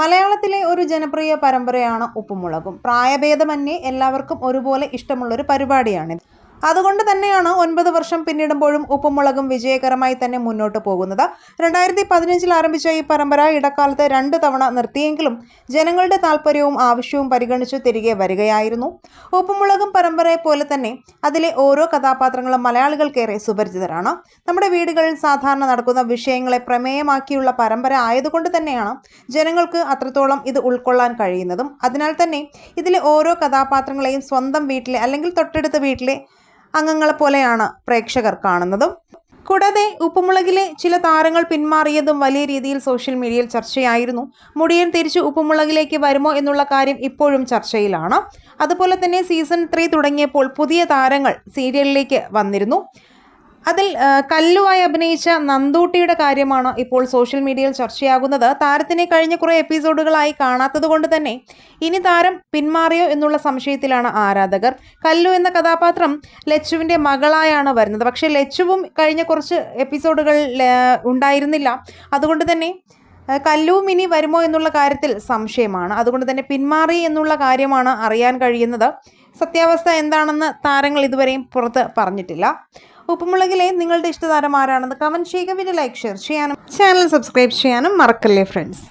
മലയാളത്തിലെ ഒരു ജനപ്രിയ പരമ്പരയാണ് ഉപ്പുമുളകും. പ്രായഭേദമന്യേ എല്ലാവർക്കും ഒരുപോലെ ഇഷ്ടമുള്ളൊരു പരിപാടിയാണിത്. അതുകൊണ്ട് തന്നെയാണ് ഒൻപത് വർഷം പിന്നിടുമ്പോഴും ഉപ്പുമുളകും വിജയകരമായി തന്നെ മുന്നോട്ട് പോകുന്നത്. രണ്ടായിരത്തി പതിനഞ്ചിൽ ആരംഭിച്ച ഈ പരമ്പര ഇടക്കാലത്ത് രണ്ട് തവണ നിർത്തിയെങ്കിലും ജനങ്ങളുടെ താല്പര്യവും ആവശ്യവും പരിഗണിച്ച് തിരികെ വരികയായിരുന്നു. ഉപ്പുമുളകും പരമ്പരയെ പോലെ തന്നെ അതിലെ ഓരോ കഥാപാത്രങ്ങളും മലയാളികൾക്കേറെ സുപരിചിതരാണ്. നമ്മുടെ വീടുകളിൽ സാധാരണ നടക്കുന്ന വിഷയങ്ങളെ പ്രമേയമാക്കിയുള്ള പരമ്പര ആയതുകൊണ്ട് തന്നെയാണ് ജനങ്ങൾക്ക് അത്രത്തോളം ഇത് ഉൾക്കൊള്ളാൻ കഴിയുന്നതും. അതിനാൽ തന്നെ ഇതിലെ ഓരോ കഥാപാത്രങ്ങളെയും സ്വന്തം വീട്ടിലെ അല്ലെങ്കിൽ തൊട്ടടുത്ത വീട്ടിലെ അംഗങ്ങളെ പോലെയാണ് പ്രേക്ഷകർ കാണുന്നതും. കൂടാതെ ഉപ്പുമുളകിലെ ചില താരങ്ങൾ പിന്മാറിയതും വലിയ രീതിയിൽ സോഷ്യൽ മീഡിയയിൽ ചർച്ചയായിരുന്നു. മുടിയൻ തിരിച്ച് ഉപ്പുമുളകിലേക്ക് വരുമോ എന്നുള്ള കാര്യം ഇപ്പോഴും ചർച്ചയിലാണ്. അതുപോലെ തന്നെ സീസൺ ത്രീ തുടങ്ങിയപ്പോൾ പുതിയ താരങ്ങൾ സീരിയലിലേക്ക് വന്നിരുന്നു. അതിൽ കല്ലുവായി അഭിനയിച്ച നന്ദൂട്ടിയുടെ കാര്യമാണ് ഇപ്പോൾ സോഷ്യൽ മീഡിയയിൽ ചർച്ചയാകുന്നത്. താരത്തിനെ കഴിഞ്ഞ കുറേ എപ്പിസോഡുകളായി കാണാത്തത് കൊണ്ട് തന്നെ ഇനി താരം പിന്മാറിയോ എന്നുള്ള സംശയത്തിലാണ് ആരാധകർ. കല്ലു എന്ന കഥാപാത്രം ലച്ചുവിന്റെ മകളായാണ് വരുന്നത്. പക്ഷേ ലച്ചുവും കഴിഞ്ഞ കുറച്ച് എപ്പിസോഡുകൾ ഉണ്ടായിരുന്നില്ല. അതുകൊണ്ട് തന്നെ കല്ലുവും ഇനി വരുമോ എന്നുള്ള കാര്യത്തിൽ സംശയമാണ്. അതുകൊണ്ട് തന്നെ പിന്മാറി എന്നുള്ള കാര്യമാണ് അറിയാൻ കഴിയുന്നത്. സത്യാവസ്ഥ എന്താണെന്ന് താരങ്ങൾ ഇതുവരെയും പുറത്ത് പറഞ്ഞിട്ടില്ല. ഉപ്പുമുളകിലെ നിങ്ങളുടെ ഇഷ്ടതാരം ആരാണെന്ന് കമന്റ് ചെയ്യുക. പിന്നെ ലൈക്ക് ഷെയർ ചെയ്യാനും ചാനൽ സബ്സ്ക്രൈബ് ചെയ്യാനും മറക്കല്ലേ ഫ്രണ്ട്സ്